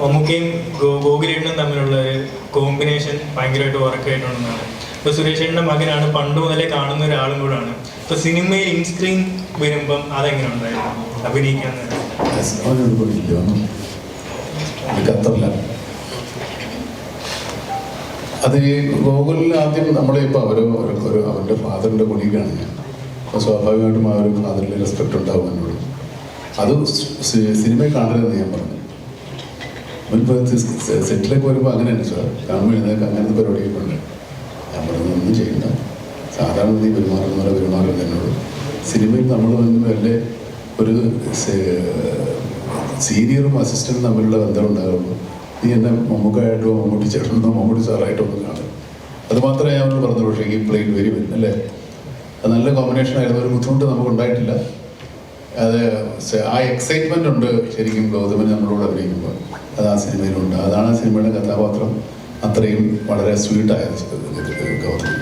മമ്മൂക്കയും ഗോകുലേട്ടനും തമ്മിലുള്ള ഒരു കോമ്പിനേഷൻ ഭയങ്കരമായിട്ട് വർക്കായിട്ടുണ്ടെന്നാണ് ഇപ്പൊ സുരേഷേട്ടന്റെ മകനാണ് പണ്ട് മുതലേ കാണുന്ന ഒരാളും കൂടാണ്. ഇപ്പൊ സിനിമയിൽ ഇൻ സ്ക്രീൻ വരുമ്പം അതെങ്ങനെ ഉണ്ടായിരുന്നു അഭിനയിക്കാൻ അത് ഗോകുലിൽ ആദ്യം നമ്മളിപ്പോൾ അവർ ഒരു അവരുടെ ഫാദറിന്റെ കൊളീഗാണ് ഞാൻ അപ്പോൾ സ്വാഭാവികമായിട്ടും ആ ഒരു ഫാദറിൽ റെസ്പെക്ട് ഉണ്ടാവും എന്നോട് അത് സിനിമയിൽ കാണരുതെന്ന് ഞാൻ പറഞ്ഞു. മുൻപ് സെറ്റിലൊക്കെ വരുമ്പോൾ അങ്ങനെയാണ് സാർ? കാണുമ്പോൾ എഴുന്നേക്ക് അങ്ങനത്തെ പരിപാടിയൊക്കെ ഉണ്ട് പറഞ്ഞു ഒന്നും ചെയ്യണ്ട സാധാരണ നീ പെരുമാറുന്ന പോലെ പെരുമാറുന്നത് എന്നോട്. സിനിമയിൽ നമ്മൾ വല്ല ഒരു സീനിയറും അസിസ്റ്റന്റും തമ്മിലുള്ള ബന്ധം ഉണ്ടാകുള്ളൂ നീ എന്നെ മമ്മൂക്കായിട്ടോ മമ്മൂട്ടി ചേട്ടനോ മമ്മൂട്ടി സാറായിട്ടോ ഒന്നും കാണും. അത് മാത്രമേ ഞാൻ പറഞ്ഞുള്ളൂ പക്ഷേ ഈ പ്ലെയിൻ വെരി വെൽ അല്ലേ? അത് നല്ല കോമ്പിനേഷൻ ആയിരുന്നു ഒരു ബുദ്ധിമുട്ട് നമുക്ക് ഉണ്ടായിട്ടില്ല. അത് ആ എക്സൈറ്റ്മെന്റ് ഉണ്ട് ശരിക്കും ഗൗതമൻ നമ്മളോട് അഭിനയിക്കുമ്പോൾ. അത് ആ സിനിമയിലുണ്ട്. അതാണ് ആ സിനിമയുടെ കഥാപാത്രം. അത്രയും വളരെ സ്വീറ്റായത് ഗൗതമൻ.